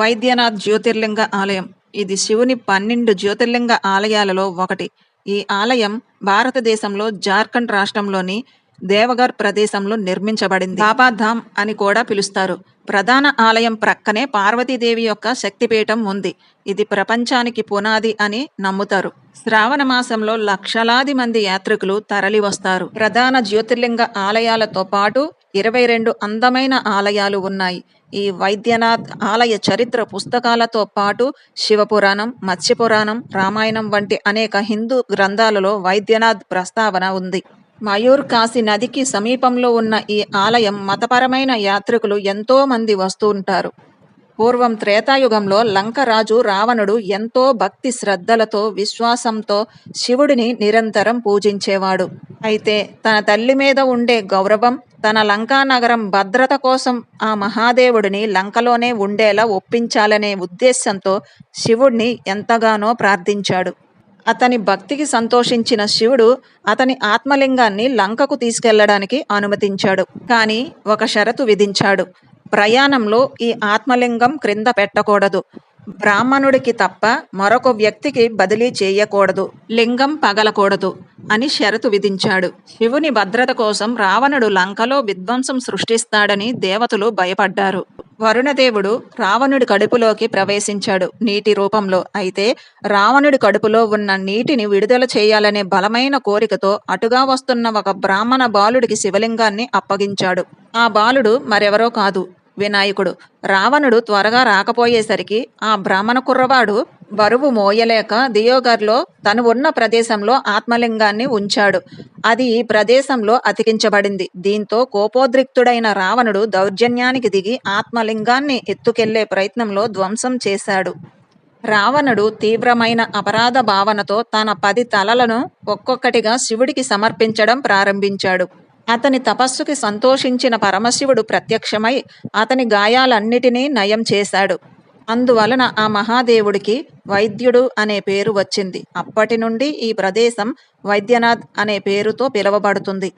వైద్యనాథ్ జ్యోతిర్లింగ ఆలయం. ఇది శివుని పన్నెండు జ్యోతిర్లింగ ఆలయాలలో ఒకటి. ఈ ఆలయం భారతదేశంలో జార్ఖండ్ రాష్ట్రంలోని దేవగర్ ప్రదేశంలో నిర్మించబడింది. బాబాధామ్ అని కూడా పిలుస్తారు. ప్రధాన ఆలయం ప్రక్కనే పార్వతీదేవి యొక్క శక్తిపీఠం ఉంది. ఇది ప్రపంచానికి పునాది అని నమ్ముతారు. శ్రావణ మాసంలో లక్షలాది మంది యాత్రికులు తరలి వస్తారు ప్రధాన జ్యోతిర్లింగ ఆలయాలతో పాటు ఇరవై రెండు అందమైన ఆలయాలు ఉన్నాయి. ఈ వైద్యనాథ్ ఆలయ చరిత్ర పుస్తకాలతో పాటు శివపురాణం మత్స్యపురాణం రామాయణం వంటి అనేక హిందూ గ్రంథాలలో వైద్యనాథ్ ప్రస్తావన ఉంది. మయూర్ కాశీ నదికి సమీపంలో ఉన్న ఈ ఆలయం మతపరమైన యాత్రికులు ఎంతో మంది వస్తూ ఉంటారు. పూర్వం త్రేతాయుగంలో లంక రాజు రావణుడు ఎంతో భక్తి శ్రద్ధలతో విశ్వాసంతో శివుడిని నిరంతరం పూజించేవాడు. అయితే తన తల్లి మీద ఉండే గౌరవం తన లంకా నగరం భద్రత కోసం ఆ మహాదేవుడిని లంకలోనే ఉండేలా ఒప్పించాలనే ఉద్దేశంతో శివుడిని ఎంతగానో ప్రార్థించాడు. అతని భక్తికి సంతోషించిన శివుడు అతని ఆత్మలింగాన్ని లంకకు తీసుకెళ్ళడానికి అనుమతించాడు. కానీ ఒక షరతు విధించాడు. ప్రయాణంలో ఈ ఆత్మలింగం క్రింద పెట్టకూడదు. బ్రాహ్మణుడికి తప్ప మరొక వ్యక్తికి బదిలీ చేయకూడదు. లింగం పగలకూడదు అని షరతు విధించాడు. శివుని భద్రత కోసం రావణుడు లంకలో విధ్వంసం సృష్టిస్తాడని దేవతలు భయపడ్డారు. వరుణదేవుడు రావణుడి కడుపులోకి ప్రవేశించాడు నీటి రూపంలో. అయితే రావణుడి కడుపులో ఉన్న నీటిని విడుదల చేయాలనే బలమైన కోరికతో అటుగా వస్తున్న ఒక బ్రాహ్మణ బాలుడికి శివలింగాన్ని అప్పగించాడు. ఆ బాలుడు మరెవరో కాదు. వినాయకుడు. రావణుడు త్వరగా రాకపోయేసరికి ఆ బ్రాహ్మణ కుర్రవాడు బరువు మోయలేక దియోగర్లో తను ఉన్న ప్రదేశంలో ఆత్మలింగాన్ని ఉంచాడు. అది ఈ ప్రదేశంలో అతికించబడింది. దీంతో కోపోద్రిక్తుడైన రావణుడు దౌర్జన్యానికి దిగి ఆత్మలింగాన్ని ఎత్తుకెళ్ళే ప్రయత్నంలో ధ్వంసం చేశాడు. రావణుడు తీవ్రమైన అపరాధ భావనతో తన పది తలలను ఒక్కొక్కటిగా శివుడికి సమర్పించడం ప్రారంభించాడు. అతని తపస్సుకి సంతోషించిన పరమశివుడు ప్రత్యక్షమై అతని గాయాలన్నిటినీ నయం చేశాడు. అందువలన ఆ మహాదేవుడికి వైద్యుడు అనే పేరు వచ్చింది. అప్పటి నుండి ఈ ప్రదేశం వైద్యనాథ్ అనే పేరుతో పిలువబడుతుంది.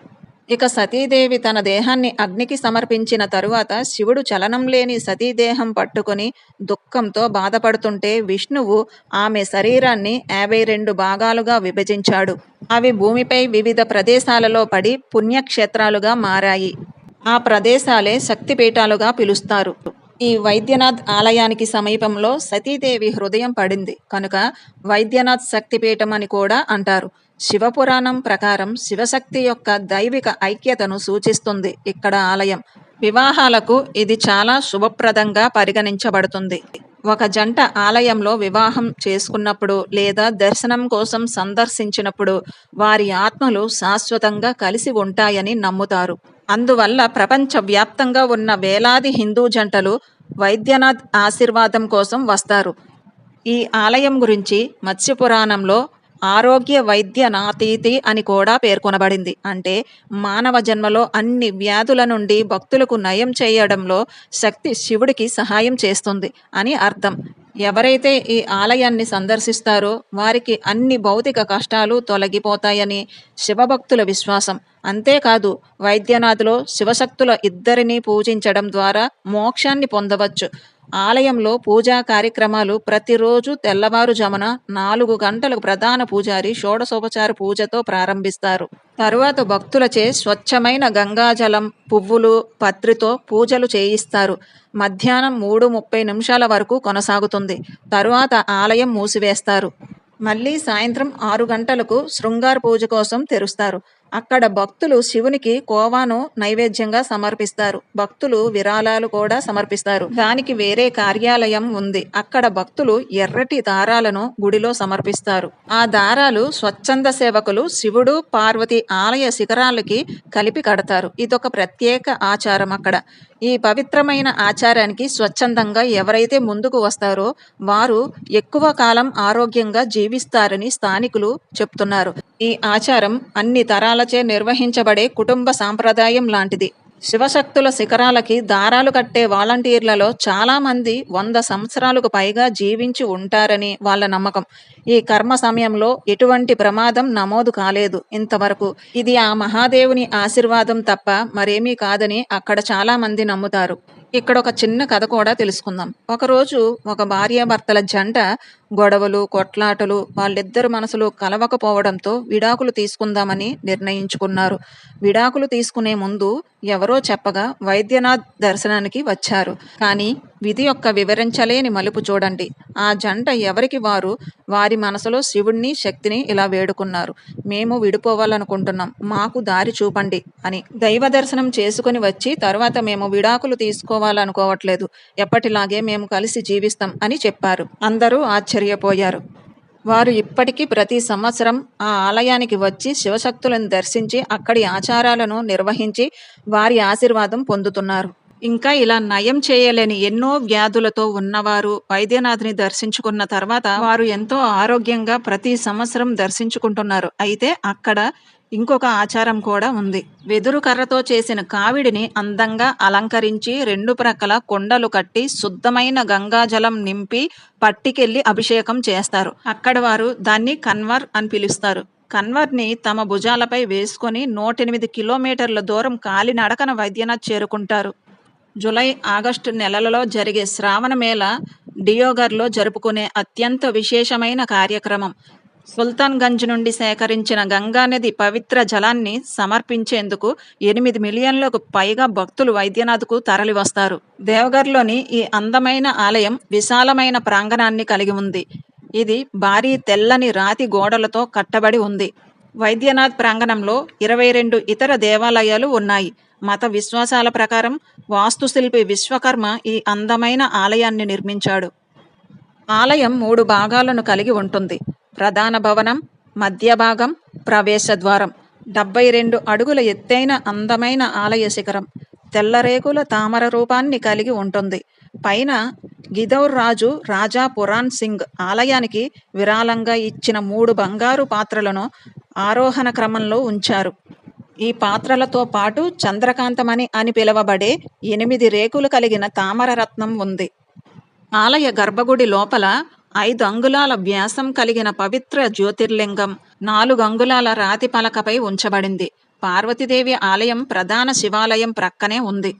ఇక సతీదేవి తన దేహాన్ని అగ్నికి సమర్పించిన తరువాత శివుడు చలనం లేని సతీదేహం పట్టుకుని దుఃఖంతో బాధపడుతుంటే విష్ణువు ఆమె శరీరాన్ని యాభై రెండు భాగాలుగా విభజించాడు. అవి భూమిపై వివిధ ప్రదేశాలలో పడి పుణ్యక్షేత్రాలుగా మారాయి. ఆ ప్రదేశాలే శక్తిపీఠాలుగా పిలుస్తారు. ఈ వైద్యనాథ్ ఆలయానికి సమీపంలో సతీదేవి హృదయం పడింది. కనుక వైద్యనాథ్ శక్తిపీఠం అని కూడా అంటారు. శివపురాణం ప్రకారం శివశక్తి యొక్క దైవిక ఐక్యతను సూచిస్తుంది ఇక్కడ ఆలయం. వివాహాలకు ఇది చాలా శుభప్రదంగా పరిగణించబడుతుంది. ఒక జంట ఆలయంలో వివాహం చేసుకున్నప్పుడు లేదా దర్శనం కోసం సందర్శించినప్పుడు వారి ఆత్మలు శాశ్వతంగా కలిసి ఉంటాయని నమ్ముతారు. అందువల్ల ప్రపంచవ్యాప్తంగా ఉన్న వేలాది హిందూ జంటలు వైద్యనాథ్ ఆశీర్వాదం కోసం వస్తారు. ఈ ఆలయం గురించి మత్స్యపురాణంలో ఆరోగ్య వైద్య నాతీతి అని కూడా పేర్కొనబడింది. అంటే మానవ జన్మలో అన్ని వ్యాధుల నుండి భక్తులకు నయం చేయడంలో శక్తి శివుడికి సహాయం చేస్తుంది అని అర్థం. ఎవరైతే ఈ ఆలయాన్ని సందర్శిస్తారో వారికి అన్ని భౌతిక కష్టాలు తొలగిపోతాయని శివభక్తుల విశ్వాసం. అంతేకాదు వైద్యనాథులో శివశక్తుల ఇద్దరిని పూజించడం ద్వారా మోక్షాన్ని పొందవచ్చు. ఆలయంలో పూజా కార్యక్రమాలు ప్రతిరోజు తెల్లవారుజామున నాలుగు గంటలకు ప్రధాన పూజారి షోడశోపచార పూజతో ప్రారంభిస్తారు. తరువాత భక్తులచే స్వచ్ఛమైన గంగాజలం పువ్వులు పత్రితో పూజలు చేయిస్తారు. మధ్యాహ్నం మూడు ముప్పై నిమిషాల వరకు కొనసాగుతుంది. తరువాత ఆలయం మూసివేస్తారు. మళ్ళీ సాయంత్రం ఆరు గంటలకు శృంగార పూజ కోసం తెరుస్తారు. అక్కడ భక్తులు శివునికి కోవాను నైవేద్యంగా సమర్పిస్తారు. భక్తులు విరాళాలు కూడా సమర్పిస్తారు. దానికి వేరే కార్యాలయం ఉంది. అక్కడ భక్తులు ఎర్రటి దారాలను గుడిలో సమర్పిస్తారు. ఆ దారాలు స్వచ్ఛంద సేవకులు శివుడు పార్వతి ఆలయ శిఖరాలకి కలిపి కడతారు. ఇదొక ప్రత్యేక ఆచారం అక్కడ. ఈ పవిత్రమైన ఆచారానికి స్వచ్ఛందంగా ఎవరైతే ముందుకు వస్తారో వారు ఎక్కువ కాలం ఆరోగ్యంగా జీవిస్తారని స్థానికులు చెప్తున్నారు. ఈ ఆచారం అన్ని తరాలచే నిర్వహించబడే కుటుంబ సాంప్రదాయం లాంటిది. శివశక్తుల శిఖరాలకి దారాలు కట్టే వాలంటీర్లలో చాలామంది వంద సంవత్సరాలకు పైగా జీవించి ఉంటారని వాళ్ళ నమ్మకం. ఈ కర్మ సమయంలో ఎటువంటి ప్రమాదం నమోదు కాలేదు ఇంతవరకు. ఇది ఆ మహాదేవుని ఆశీర్వాదం తప్ప మరేమీ కాదని అక్కడ చాలామంది నమ్ముతారు. ఇక్కడ ఒక చిన్న కథ కూడా తెలుసుకుందాం. ఒకరోజు ఒక భార్యాభర్తల జంట గొడవలు కొట్లాటలు వాళ్ళిద్దరు మనసులు కలవకపోవడంతో విడాకులు తీసుకుందామని నిర్ణయించుకున్నారు. విడాకులు తీసుకునే ముందు ఎవరో చెప్పగా వైద్యనాథ్ దర్శనానికి వచ్చారు. కానీ విధి యొక్క వివరించలేని మలుపు చూడండి. ఆ జంట ఎవరికి వారు? వారి మనసులో శివుణ్ణి శక్తిని ఇలా వేడుకున్నారు. మేము విడిపోవాలనుకుంటున్నాం. మాకు దారి చూపండి అని. దైవ దర్శనం చేసుకుని వచ్చి తర్వాత మేము విడాకులు తీసుకోవాలనుకోవట్లేదు. ఎప్పటిలాగే మేము కలిసి జీవిస్తాం అని చెప్పారు. అందరూ ఆశ్చర్యపోయారు. వారు ఇప్పటికీ ప్రతి సంవత్సరం ఆ ఆలయానికి వచ్చి శివశక్తులను దర్శించి అక్కడి ఆచారాలను నిర్వహించి వారి ఆశీర్వాదం పొందుతున్నారు. ఇంకా ఇలా నయం చేయలేని ఎన్నో వ్యాధులతో ఉన్నవారు వైద్యనాథుని దర్శించుకున్న తర్వాత వారు ఎంతో ఆరోగ్యంగా ప్రతి సంవత్సరం దర్శించుకుంటున్నారు. అయితే అక్కడ ఇంకొక ఆచారం కూడా ఉంది. వెదురు కర్రతో చేసిన కావిడిని అందంగా అలంకరించి రెండు ప్రక్కల కొండలు కట్టి శుద్ధమైన గంగాజలం నింపి పట్టికెళ్ళి అభిషేకం చేస్తారు. అక్కడ వారు దాన్ని కన్వర్ అని పిలుస్తారు. కన్వర్ని తమ భుజాలపై వేసుకొని నూటెనిమిది కిలోమీటర్ల దూరం కాలినడకన వైద్యనాథ్ చేరుకుంటారు. జూలై ఆగస్టు నెలలలో జరిగే శ్రావణమేళ డియోగర్లో జరుపుకునే అత్యంత విశేషమైన కార్యక్రమం. సుల్తాన్గంజ్ నుండి సేకరించిన గంగానది పవిత్ర జలాన్ని సమర్పించేందుకు ఎనిమిది మిలియన్లకు పైగా భక్తులు వైద్యనాథ్కు తరలివస్తారు. దేవగర్లోని ఈ అందమైన ఆలయం విశాలమైన ప్రాంగణాన్ని కలిగి ఉంది. ఇది భారీ తెల్లని రాతి గోడలతో కట్టబడి ఉంది. వైద్యనాథ్ ప్రాంగణంలో ఇరవై రెండు ఇతర దేవాలయాలు ఉన్నాయి. మత విశ్వాసాల ప్రకారం వాస్తుశిల్పి విశ్వకర్మ ఈ అందమైన ఆలయాన్ని నిర్మించాడు. ఆలయం మూడు భాగాలను కలిగి ఉంటుంది. ప్రధాన భవనం మధ్య భాగం ప్రవేశ ద్వారం. డెబ్బై రెండు అడుగుల ఎత్తైన అందమైన ఆలయ శిఖరం. తెల్లరేకుల తామర రూపాన్ని కలిగి ఉంటుంది. పైన గిదౌర్ రాజు రాజా పురాణ్ సింగ్ ఆలయానికి విరాళంగా ఇచ్చిన మూడు బంగారు పాత్రలను ఆరోహణ క్రమంలో ఉంచారు. ఈ పాత్రలతో పాటు చంద్రకాంతమణి అని పిలువబడే ఎనిమిది రేకులు కలిగిన తామర రత్నం ఉంది. ఆలయ గర్భగుడి లోపల ఐదు అంగుళాల వ్యాసం కలిగిన పవిత్ర జ్యోతిర్లింగం నాలుగు అంగుళాల రాతి పలకపై ఉంచబడింది. పార్వతీదేవి ఆలయం ప్రధాన శివాలయం ప్రక్కనే ఉంది.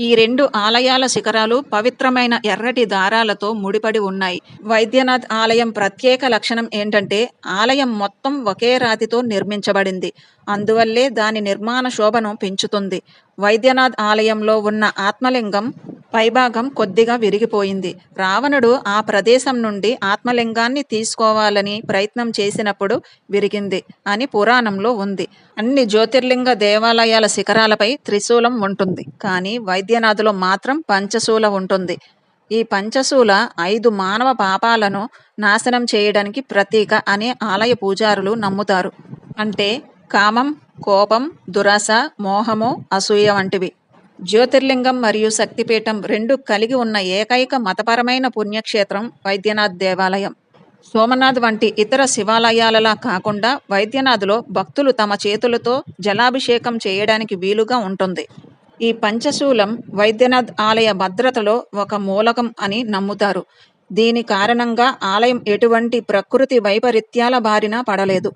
ఈ రెండు ఆలయాల శిఖరాలు పవిత్రమైన ఎర్రటి దారాలతో ముడిపడి ఉన్నాయి. వైద్యనాథ్ ఆలయం ప్రత్యేక లక్షణం ఏంటంటే ఆలయం మొత్తం ఒకే రాతితో నిర్మించబడింది. అందువల్లే దాని నిర్మాణ శోభను పెంచుతుంది. వైద్యనాథ్ ఆలయంలో ఉన్న ఆత్మలింగం పైభాగం కొద్దిగా విరిగిపోయింది. రావణుడు ఆ ప్రదేశం నుండి ఆత్మలింగాన్ని తీసుకోవాలని ప్రయత్నం చేసినప్పుడు విరిగింది అని పురాణంలో ఉంది. అన్ని జ్యోతిర్లింగ దేవాలయాల శిఖరాలపై త్రిశూలం ఉంటుంది. కానీ వైద్యనాథులో మాత్రం పంచశూల ఉంటుంది. ఈ పంచశూల ఐదు మానవ పాపాలను నాశనం చేయడానికి ప్రతీక అని ఆలయ పూజారులు నమ్ముతారు. అంటే కామం కోపం దురాశ మోహము అసూయ వంటివి. జ్యోతిర్లింగం మరియు శక్తిపీఠం రెండు కలిగి ఉన్న ఏకైక మతపరమైన పుణ్యక్షేత్రం వైద్యనాథ్ దేవాలయం. సోమనాథ్ వంటి ఇతర శివాలయాలలా కాకుండా వైద్యనాథ్లో భక్తులు తమ చేతులతో జలాభిషేకం చేయడానికి వీలుగా ఉంటుంది. ఈ పంచశూలం వైద్యనాథ్ ఆలయ భద్రతలో ఒక మూలకం అని నమ్ముతారు. దీని కారణంగా ఆలయం ఎటువంటి ప్రకృతి వైపరీత్యాల బారిన పడలేదు.